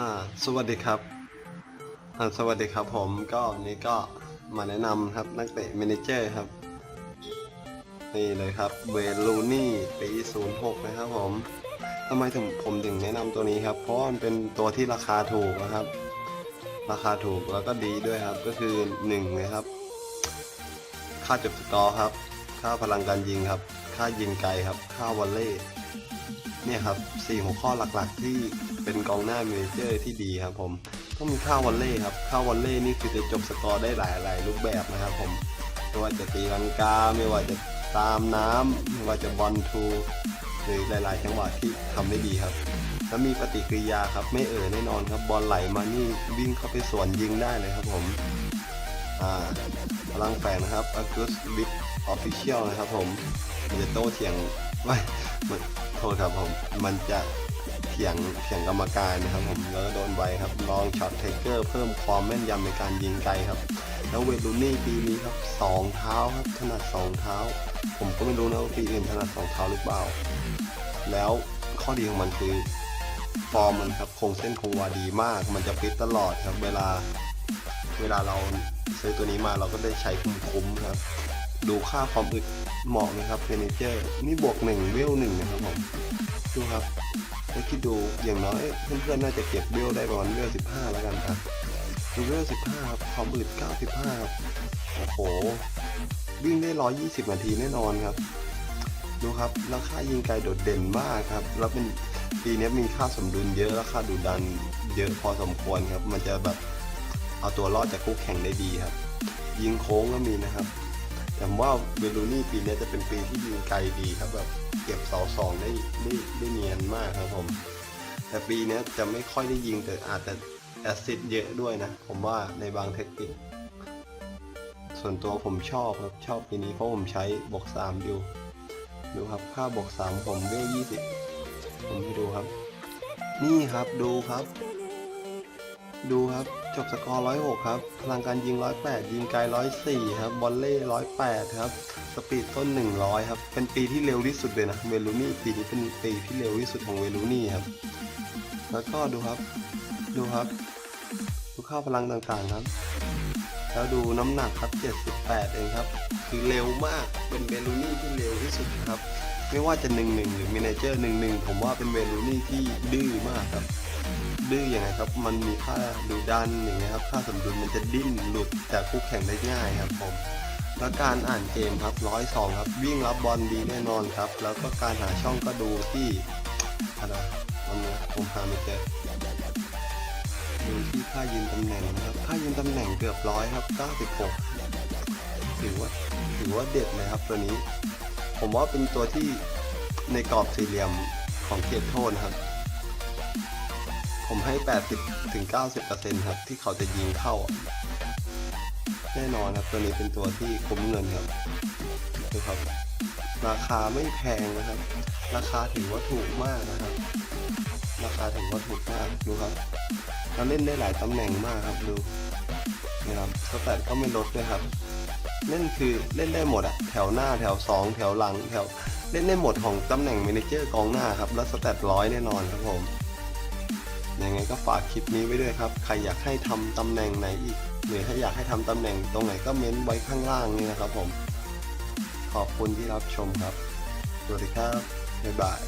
อ่าสวัสดีครับอ่าสวัสดีครับผมก็วันนี้ก็มาแนะนำครับนักเตะเมเนเจอร์ครับ นี่เลยครับเวลูนี่ปี06นะครับผมทำไมถึงผมถึงแนะนำตัวนี้ครับ เพราะมันเป็นตัวที่ราคาถูกนะครับ ราคาถูกแล้วก็ดีด้วยครับก็คือ1นะครับ ค่าจบสกอร์ครับ ค่าพลังการยิงครับ ค่ายิงไกลครับ ค่าวอลเล่ เนี่ยครับสี่หัวข้อหลักๆ ที่เป็นกองหน้าเมเนเจอร์ที่ดีครับผมต้องมีค่าววอลเล่ครับค่าววอลเล่นี่คือจะจบสกอร์ได้หลายๆรูปแบบนะครับผมไม่ว่าจะตีลังกาไม่ว่าจะตามน้ำไม่ว่าจะบอลทูหรือหลายๆ จังหวะที่ทำได้ดีครับ แล้วมีปฏิกิริยาครับไม่เอ่ยแน่นอนครับบอลไหลมานี่วิ่งเข้าไปสวนยิงได้เลยครับผมอ่าพลังแฝงนะครับ a g u s b i t Official นะครับผมมันจะโต้เถียงไม่มัน โทษครับผมมันจะเถียงเถียงกรรมการนะครับผมแล้วก็โดนใบครับลองช็อตเทเกอร์เพิ่มความแม่นยำในการยิงไกลครับ แล้วเวลูนี่ปีนี้ครับสองเท้าครับถนัดสองเท้า ผมก็ไม่รู้นะว่าปีอื่นถนัดสองเท้าหรือเปล่า แล้วข้อดีของมันคือฟอร์มมันครับคงเส้นคงวาดีมาก มันจะฟิตตลอดครับ เวลาเวลาเราซื้อตัวนี้มาเราก็ได้ใช้คุ้มๆครับ ดูค่าความอึด เหมาะนะครับเพนเจอร์นี่บวกหนึ่งเวลหนึ่งนะครับผมดูครับแล้วคิดดูอย่างน้อยเพื่อนๆน่าจะเก็บเวลได้ประมาณเวลสิบห้าแล้วกันครับดูเวลสิบห้าครับความอึดเก้าสิบห้าครับโอ้โหวิ่งได้ร้อยยี่สิบนาทีแน่นอนครับ ดูครับแล้วค่ายิงไกลโดดเด่นมากครับแล้วเป็นปีนี้มีค่าสมดุลเยอะแล้วค่าดูดันเยอะพอสมควรครับ มันจะแบบเอาตัวรอดจากคู่แข่งได้ดีครับ ยิงโค้งก็มีนะครับ แต่ผมว่าเวลูนี่ปีนี้จะเป็นปีที่ยิงไกลดีครับแบบเก็บเสาสองได้ได้ได้เนียนมากครับผม แต่ปีนี้จะไม่ค่อยได้ยิงแต่อาจจะแอสซิดเยอะด้วยนะ ผมว่าในบางเทคนิค ส่วนตัวผมชอบครับชอบปีนี้เพราะผมใช้บวกสามอยู่ดูครับค่าบวกสามผมเวลยี่สิบผมให้ดูครับ นี่ครับดูครับ ดูครับ จบสกอร์ร้อยหกครับ พลังการยิงร้อยแปดยิงไกลร้อยสี่ครับ บอลเล่ร้อยแปดครับ สปีดต้นหนึ่งร้อยครับ เป็นปีที่เร็วที่สุดเลยนะ เวลูนี่ปีนี้เป็นปีที่เร็วที่สุดของเวลูนี่ครับ แล้วก็ดูครับ ดูครับ ดูค่าพลังต่างๆครับ แล้วดูน้ำหนักครับ78เองครับ คือเร็วมาก เป็นเวลูนี่ที่เร็วที่สุดครับ ไม่ว่าจะ1-1หรือเมเนเจอร์1-1ผมว่าเป็นเวลูนี่ที่ดื้อมากครับ ดื้อยังไงครับ มันมีค่าดูดันอย่างเงี้ยครับ ค่าสมดุลมันจะดิ้นหลุดจากคู่แข่งได้ง่ายครับผม แล้วการอ่านเกมครับร้อยสองครับ วิ่งรับบอลดีแน่นอนครับ แล้วก็การหาช่องก็ดูที่อะไรวันนี้ผมหาไม่เจอดูที่ค่ายืนตำแหน่งนะครับ ค่ายืนตำแหน่งเกือบร้อยครับ 96 ถือว่าถือว่าเด็ดเลยครับตัวนี้ ผมว่าเป็นตัวที่ในกรอบสี่เหลี่ยมของเขตโทษนะครับ ผมให้ 80ถึง90 ครับ ที่เขาจะยิงเข้า แน่นอนครับ ตัวนี้เป็นตัวที่คุ้มเงินครับดูครับ ราคาไม่แพงนะครับ ราคาถือว่าถูกมากนะครับ ราคาถือว่าถูกมากดูครับเราเล่นได้หลายตำแหน่งมากครับดูนะครับสแตทก็ไม่ลดด้วยครับ เล่นคือเล่นได้หมดอะแถวหน้าแถวสองแถวหลังแถวเล่นได้หมดของตำแหน่งเมนเจอร์กองหน้าครับ แล้วสแตทร้อยแน่นอนครับผม ยังไงก็ฝากคลิปนี้ไว้ด้วยครับ ใครอยากให้ทำตำแหน่งไหนอีก หรือถ้าอยากให้ทำตำแหน่งตรงไหนก็เม้นไว้ข้างล่างนี่นะครับผม ขอบคุณที่รับชมครับ สวัสดีครับ บ๊ายบาย